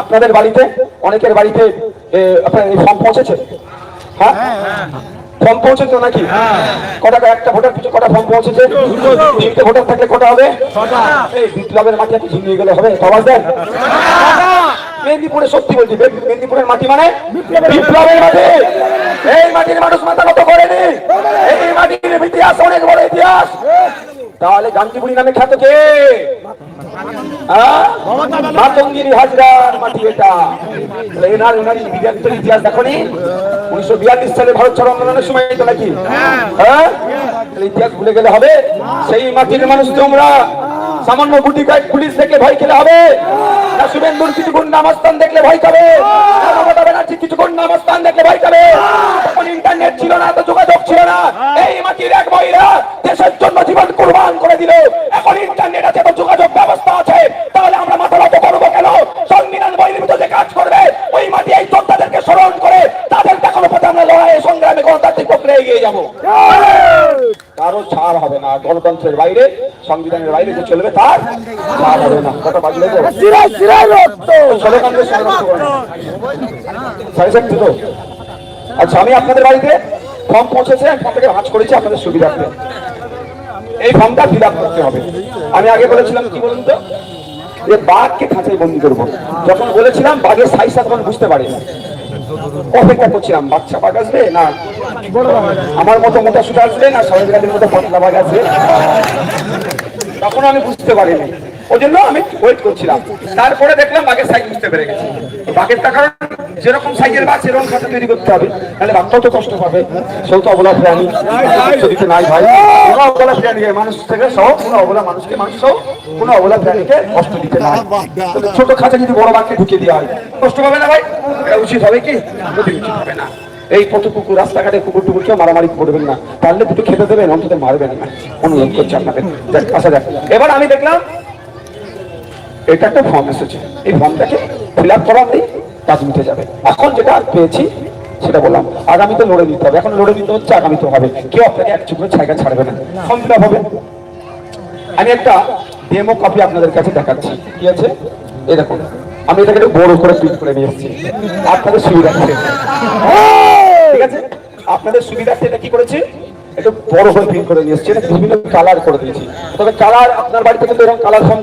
আপনাদের বাড়িতে? অনেকের বাড়িতে আপনার ফর্ম পৌঁছেছে? হ্যাঁ? ফর্ম পৌঁছেছে নাকি? কটা একটা ভোটার পিছু কটা ফর্ম পৌঁছেছে? তিনটে ভোটার থাকলে কটা হবে? এই বিপ্লবের মাটি ঝিমিয়ে গেলে হবে? আওয়াজ দেন মেদিনীপুরে সত্যি বলছি মেদিনীপুরের মাটি মানে বিপ্লবের মাটি। এই মাটির মানুষ মাথা নত করেনি এই মাটির ইতিহাস অনেক বড় ইতিহাস তাহলে গান্ধীপুরি নামে খ্যাত কে? হ্যাঁ? মাতঙ্গিনী হাজরার মাটি এটা। এনার এনার বিরাটের ইতিহাস দেখনি উনিশশো বিয়াল্লিশ সালে ভারত ছাড়ো আন্দোলনের সময় তো নাকি? হ্যাঁ। ইতিহাস ভুলে গেলে হবে। সেই মাটির মানুষ তোমরা। সামান্য গুটি কয়েক পুলিশ দেখলে ভয় খেলে হবে। না শুভেন্দুর কিছু গুন্ডা মস্তান দেখলে ভয় খাবে। মমতা ব্যানার্জি কিছু গুন্ডা মস্তান দেখলে ভয় খাবে। তখন ইন্টারনেট ছিল না, তো যোগাযোগ ছিল না। এই মাটির এক মহিলা ইন্টারনেট আছে যোগাযোগ ব্যবস্থা আছে তাহলে আমরা মাথা নত করব কেন? সংবিধান বহির্ভূত যে কাজ করবে ওই মাটি এই যোদ্ধাদেরকে স্মরণ করে তাদের দেখানো পথে আমরা লড়াই সংগ্রামে গণতান্ত্রিক প্রক্রিয়া এগিয়ে যাব। কারও ছাড় হবে না। গণতন্ত্রের বাইরে সংবিধানের বাইরে যে চলবে তার ছাড় হবে না। কত বাজলে তো। সাড়ে তো। আচ্ছা আমি আপনাদের বাড়িতে ফর্ম পৌঁছেছে ফর্ম থেকে ভাঁজ করেছি আপনাদের সুবিধার্থে। এই ফর্মটা ফিল করতে হবে। আমি আগে বলেছিলাম, কি বলুন তো? যে বাঘকে খাঁচাই বন্দি করব। যখন বলেছিলাম, বাঘের সাইজটা তখন বুঝতে পারি না অপেক্ষা করছিলাম, বাচ্চা বাঘ আসবে না আমার মতো মোটা সুটা আসবে না সবাই গাড়ির মতো পাতলা বাঘ আসবে? তখন আমি বুঝতে পারিনি। ওই জন্য আমি ওয়েট করছিলাম। তারপরে দেখলাম বাঘের সাইজ বুঝতে পেরে গেছি। বাঘেরটা কারণ যেরকম সাইজের বাঘ সেরকম খাতা তৈরি করতে হবে। তাহলে বাঘটাও তো কষ্ট পাবে? সেও তো অবলা প্রাণী। দিতে নাই ভাই। কোনো অবলা প্রাণী মানুষ থেকে সহ কোনো অবলা মানুষকে, মানুষ সহ কোনো অবলা প্রাণীকে কষ্ট দিতে নাই। ছোট খাঁচা যদি বড় বাঘকে ঢুকিয়ে দেওয়া হয়, কষ্ট পাবে না ভাই? এটা উচিত হবে কি? উচিত হবে না। এই কত কুকুর, রাস্তাঘাটে কুকুর টুকুরকে মারামারি করবেন না। পারলে দুটো খেতে দেবেন, অন্তত মারবেন না। অনুরোধ করছি আপনাদের। আসা যাক। এবার আমি দেখলাম, এটা একটা ফর্ম এসেছে। এই ফর্মটাকে ফিল আপ করাতেই কাজ মিটে যাবে। এখন যেটা পেয়েছি সেটা বললাম আগামীতে লড়ে নিতে হবে। এখন লড়ে নিতে হচ্ছে আগামীতে হবে। কেউ আপনাকে এক চুকরো জায়গা ছাড়বে না। ফর্ম ফিল হবে। আমি একটা ডেমো কপি আপনাদের কাছে দেখাচ্ছি। কি আছে? দেখুন। আমি এটাকে একটু বড় করে প্রিন্ট করে নিয়ে এসেছি। আপনাদের সুবিধার্থে ঠিক আছে? আপনাদের সুবিধার্থে এটা কি করেছি? একটু বড় করে প্রিন্ট করে নিয়ে এসেছি। এটা বিভিন্ন কালার করে দিয়েছি। তবে কালার আপনার বাড়িতে কিন্তু এরকম কালার ফর্ম